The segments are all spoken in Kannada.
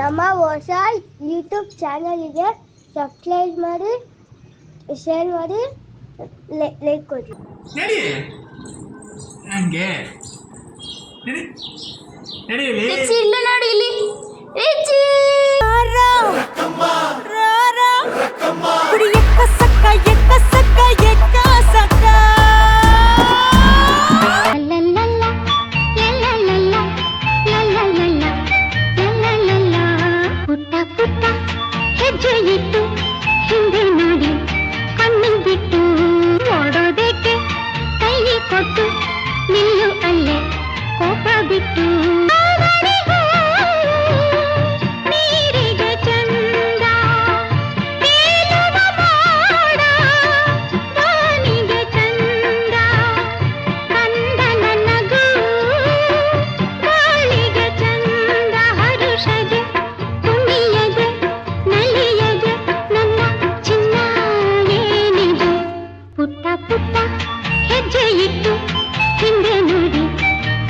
ನಮ್ಮ ಹೊಸ ಯೂಟ್ಯೂಬ್ ಚಾನಲಿಗೆ ಸಬ್ಸ್ಕ್ರೈಬ್ ಮಾಡಿ ಶೇರ್ ಮಾಡಿ ಲೈಕ್ ಕೊಡಿ ನಡಿ. ಹಂಗೆ ನಡಿ. ನಡಿ ಇಲ್ಲಿ. ರಿಚಿ ಇಲ್ಲ ಹೆಜ್ಜೆ ಇಟ್ಟು ಹಿಂದೆ ನೋಡಿ ಕಣ್ಣು ಬಿಟ್ಟು ಓಡೋದಕ್ಕೆ ಕೈ ಕೊಟ್ಟು ನಿಲ್ಲು ಅಲ್ಲೇ ಕೋಪ ಬಿಟ್ಟು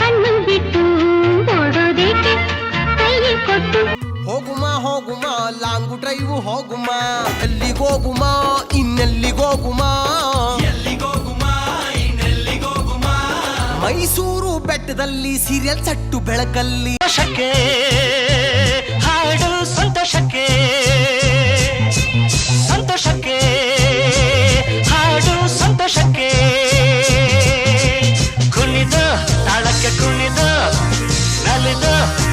ಕಣ್ಣು ಬಿಟ್ಟು ಓಡೋದೇಕೆ ಕೊಟ್ಟು. ಹೋಗುಮ ಹೋಗುಮ ಲಾಂಗು ಡ್ರೈವ್ ಹೋಗುಮ? ಎಲ್ಲಿಗೋಗುಮ ಇನ್ನೆಲ್ಲಿಗೋಗುಮ ಮೈಸೂರು ಬೆಟ್ಟದಲ್ಲಿ ಸೀರಿಯಲ್ ಸಟ್ಟು ಬೆಳಕಲ್ಲಿ. ಸಂತೋಷಕ್ಕೆ que con edad, dale.